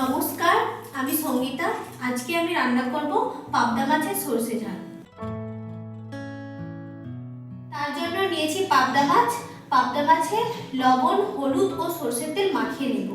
নমস্কার, আমি সঙ্গীতা। আজকে আমি রান্না করব পাবদা মাছের সর্ষে ঝাল। তার জন্য নিয়েছি পাবদা মাছ পাবদা মাছে লবণ, হলুদ ও সর্ষের তেল মাখিয়ে নেব।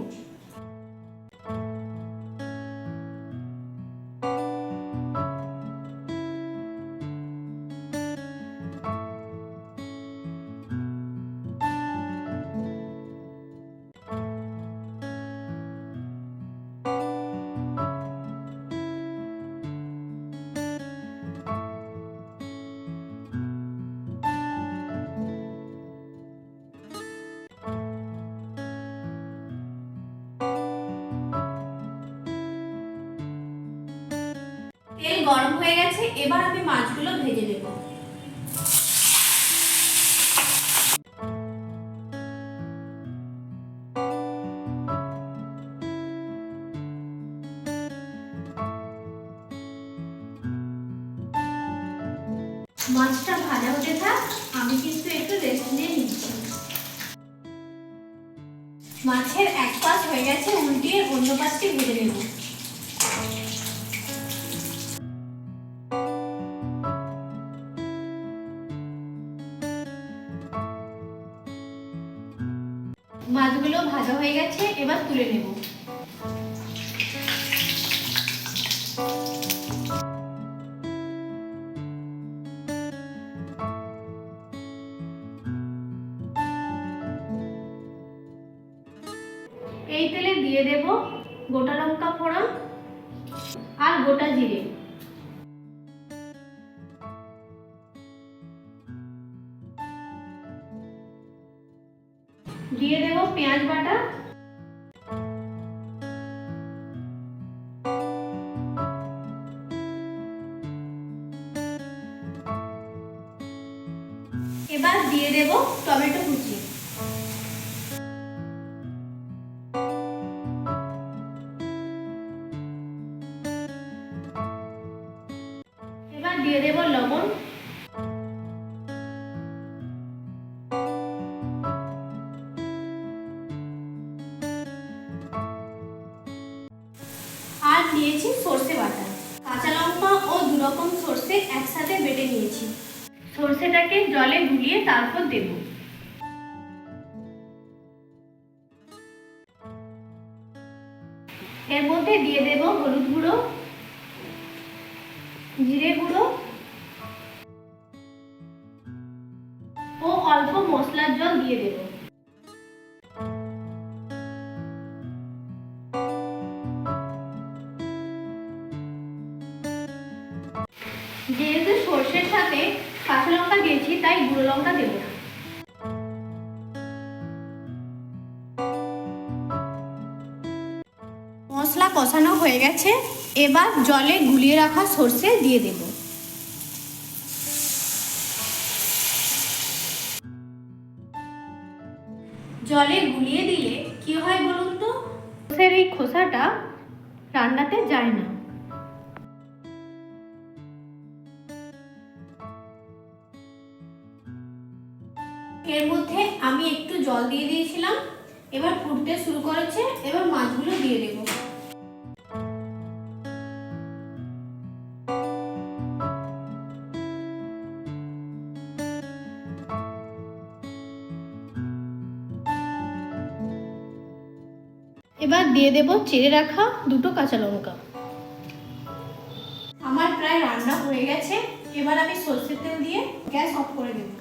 তেল গরম হয়ে গেছে, এবার আমি মাছগুলো ভেজে নেব। মাছটা ভাজা হতে থাক, আমি কিন্তু একটু রেস্ট নিয়ে নিচ্ছি। মাছের এক পাশ হয়ে গেছে, উল্টিয়ে অন্য পাশটি ভেজে নেব। মাছগুলো ভাজা হয়ে গেছে, এবার তুলে নেব। এই তেলে দিয়ে দেব গোটা লঙ্কা ফোড়ন আর গোটা জিরে। দিয়ে দেব পেঁয়াজ বাটা। এবার দিয়ে দেব টমেটো কুচি। এবার দিয়ে দেব লবণ। নিয়েছি সর্ষে বাটা। কাঁচা লঙ্কা ও দু রকম সর্ষে একসাথে বেটে নিয়েছি। সর্ষেটাকে জলে গুলিয়ে তারপর দেব। এর মধ্যে দিয়ে দেব হলুদ গুঁড়ো, জিরে গুঁড়ো ও অল্প মশলার জল দিয়ে দেব। যেহেতু সর্ষের সাথে কাঁচা লঙ্কা দিয়েছি, তাই গুঁড়ো লঙ্কা দেবো না। মশলা কষানো হয়ে গেছে, এবার জলে গুলিয়ে রাখা সর্ষে দিয়ে দেব। জলে গুলিয়ে দিলে কি হয় বলুন তো? সর্ষের এই খোসাটা রান্নাতে যায় না। এর মধ্যে আমি একটু জল দিয়ে দিয়েছিলাম। এবার ফুটতে শুরু করেছে, এবার মাছগুলো দিয়ে দেবো। এবার দিয়ে দেব চেড়ে রাখা দুটো কাঁচা লঙ্কা। আমার প্রায় রান্না হয়ে গেছে, এবার আমি সর্ষের তেল দিয়ে গ্যাস অফ করে দেবো।